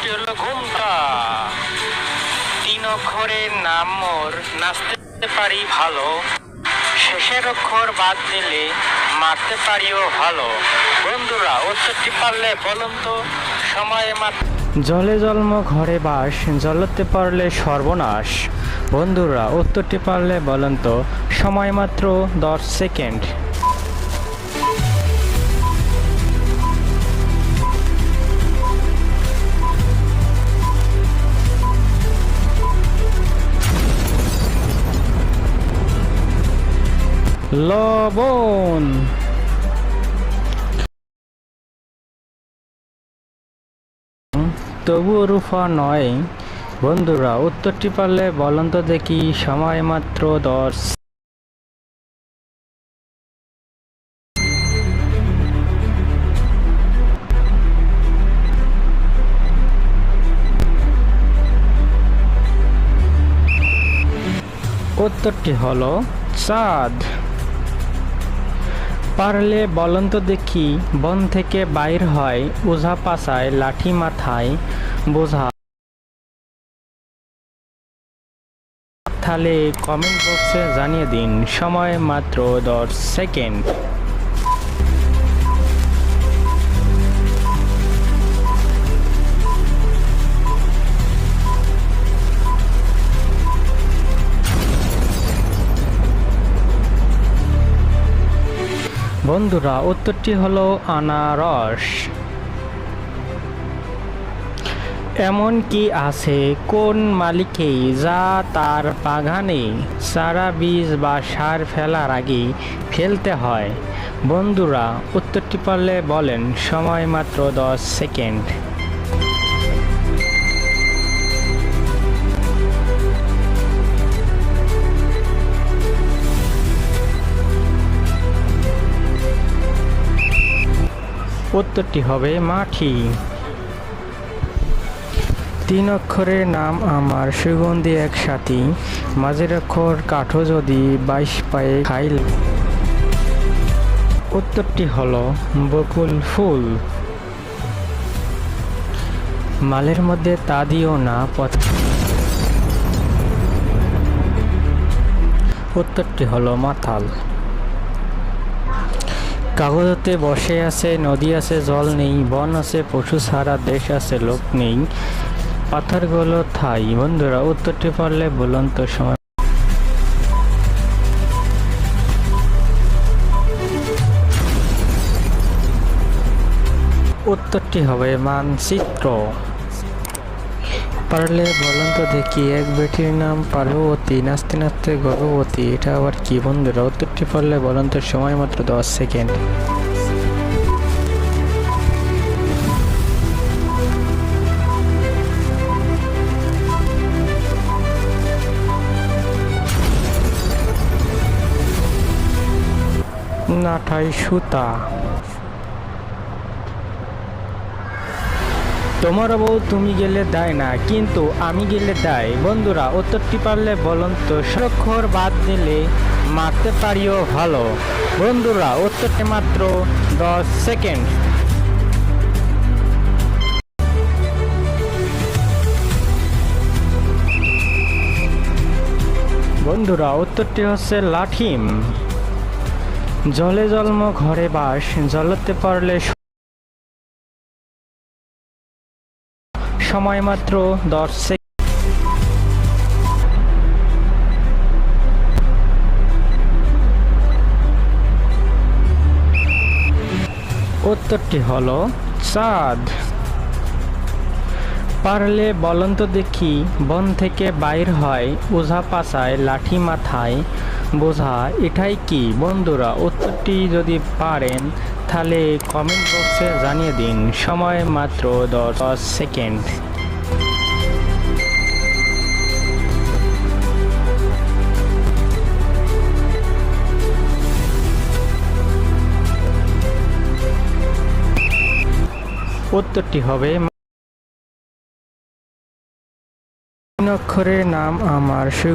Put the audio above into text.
উত্তরটি হলো ঘুমটা তিন অক্ষরের নাম মোর নাচতে পারি ভালো, শেষের অক্ষর বাদ দিলে মারতে পারিও ভালো। বন্ধুরা উত্তরটি পারলে বলুন তো, সময় মাত্র জলে জন্ম ঘরে বাস, জলতে পারলে সর্বনাশ। বন্ধুরা, উত্তরটি পারলে বলেন তো, সময় মাত্র দশ সেকেন্ড। লবণ। তবুও রুফা নয়। বন্ধুরা, উত্তরটি পারলে বলুন তো দেখি, সময় মাত্র দশ। উত্তরটি হলো চাঁদ। পারলে বলন তো দেখি, বন থেকে বাইর হয় ওঝা পাশায় লাঠি মাথায়, বোঝা। তাহলে কমেন্ট বক্সে জানিয়ে দিন, সময় মাত্র দশ সেকেন্ড বন্ধুরা, উত্তরটি হলো আনারস। এমন কি আছে? কোন মালিকে যা তার বাগানে চারা বীজ বা সার ফেলার আগে ফেলতে হয়? বন্ধুরা, উত্তরটি পারলে বলেন। সময় মাত্র দশ সেকেন্ড। উত্তরটি হবে মাঠি। তিন অক্ষরের নাম আমার সুগন্ধি এক সাথী। মাঝের অক্ষর কাঠো যদি বাইশ পায়ে খাইল। উত্তরটি হল বকুল ফুল। মালের মধ্যে তা দিও না, পথ। উত্তরটি হলো মাথাল। কাগজতে বসে আছে, নদী আছে, জল নেই, বন আছে, পশু ছাড়া দেশ আছে, লোক নেই। পাথরগুলো থাই। বন্ধুরা, উত্তরটি পারলে বলুন তো সময় উত্তরটি হবে মানচিত্র। পারলে বলুন তো দেখি, এক বেটির নাম পার্বতী, নাচতে নাচতে গর্ভবতী, এটা আবার কি বন্ধুরা? উত্তরটি পারলে বলুন তো সময় মাত্র দশ সেকেন্ড। নাঠাই সুতা। তোমার বউ তুমি গেলে দেয় না, কিন্তু আমি গেলে দেয়। বন্ধুরা, উত্তরটি পারলে বলুন তো সুরক্ষর বাদ দিলে মারতে পারিও ভালো। বন্ধুরা, উত্তরটি মাত্র দশ সেকেন্ড। বন্ধুরা, উত্তরটি হচ্ছে লাঠিম। জলে জন্ম ঘরে বাস, জলতে পারলে সময় মাত্র দশ উত্তরটি হলো চাঁদ। পারলে বলন্ত দেখি বন থেকে বাইর হয় ওঝা পাশায় লাঠি মাথায় বোঝা, এটাই কি বন্ধুরা? উত্তরটি যদি পারেন তাহলে কমেন্ট বক্সে জানিয়ে দিন। সময় মাত্র দশ সেকেন্ড উত্তরটি হবে অক্ষরের নাম আমার সু